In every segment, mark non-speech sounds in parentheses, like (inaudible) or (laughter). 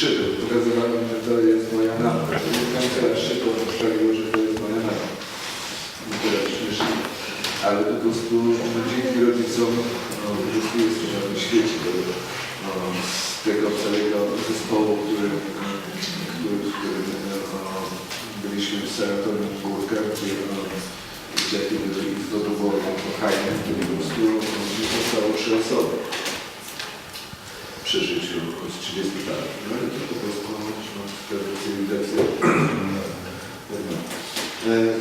szyby. Pokazywałem, że to jest moja. To nie końca szybko poprawiło, że to jest moja napka. I tyle śmiesznie. Ale po prostu no, dzięki rodzicom no, prostu jesteśmy na tym świecie. Bo, no, z tego całego zespołu, który, który, w którym no, byliśmy w Saratowie w Górkach, gdzie no, dzieciaki byli z dodowolną kochajnym, to po prostu no, zostało trzy osoby przy życiu z 30 lat. No i to po prostu no, wtedy cywilizacja. No.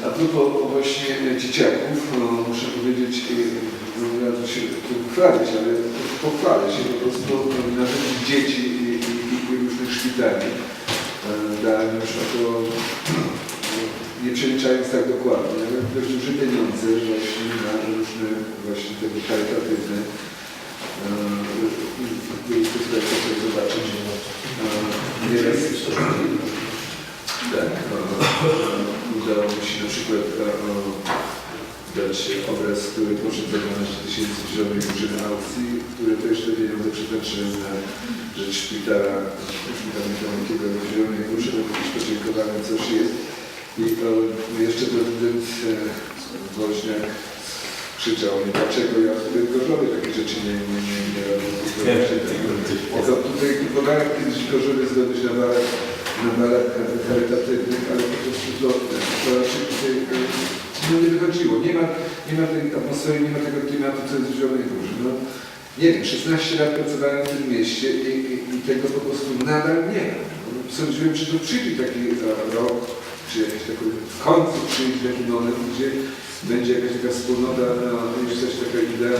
A propos właśnie dzieciaków, no, muszę powiedzieć, e, no, ja to się tu chwalić, ale pochwalę się po prostu na rzecz dzieci i, i, i różnych szpitali. E, Dałem już to, no, nie przeliczając tak dokładnie, ale dość duże pieniądze właśnie na różne właśnie tego charytatywne Byliśmy tutaj sobie zobaczyć. e, Nieraz tak, e, udało mi się na przykład e, dać obraz, który poszedł za 12 tysięcy w Górze na aukcji, które też te pieniądze przeznaczyłem na rzecz szpitala, szpitala Mikołajskiego w Zielonej Górze, jakieś podziękowanie coś jest. I e, jeszcze prezydent Woźniak krzyczał mi, dlaczego ja w Gorzowie takie rzeczy nie, nie, nie, nie robię. To tutaj podałem kiedyś Gorzowie zdobyć na balach, na balach charytatywnych, ale po prostu to, to raczej tutaj no nie wychodziło. Nie ma, nie ma tej atmosfery, nie ma tego klimatu, co jest w Zielonej Górze. No, nie wiem, 16 lat pracowałem w tym mieście i, i, i tego po prostu nadal nie ma. Sądziłem, że to przyjdzie taki rok, czy jakiś taki, w końcu przyjdzie taki moment, gdzie będzie jakaś taka wspólnota, no, jakaś taka idea,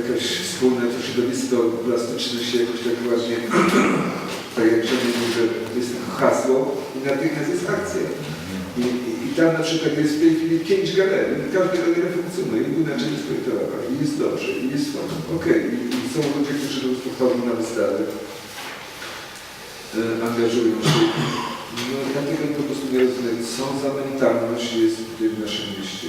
jakaś wspólne to środowisko plastyczne się jakoś tak ładnie, (clears throat) tak jak się mówi, że jest hasło i natychmiast jest akcja. I, i, I tam na przykład jest w tej chwili pięć galerii, każda galeria funkcjonuje, i inaczej jest projektowana, i jest dobrze, i jest fajnie. Okej, I, i są ludzie, którzy po prostu wchodzą na wystawy, e, angażują się. No, dlatego to po prostu jest, y, są za mentalność jest tutaj w naszym mieście.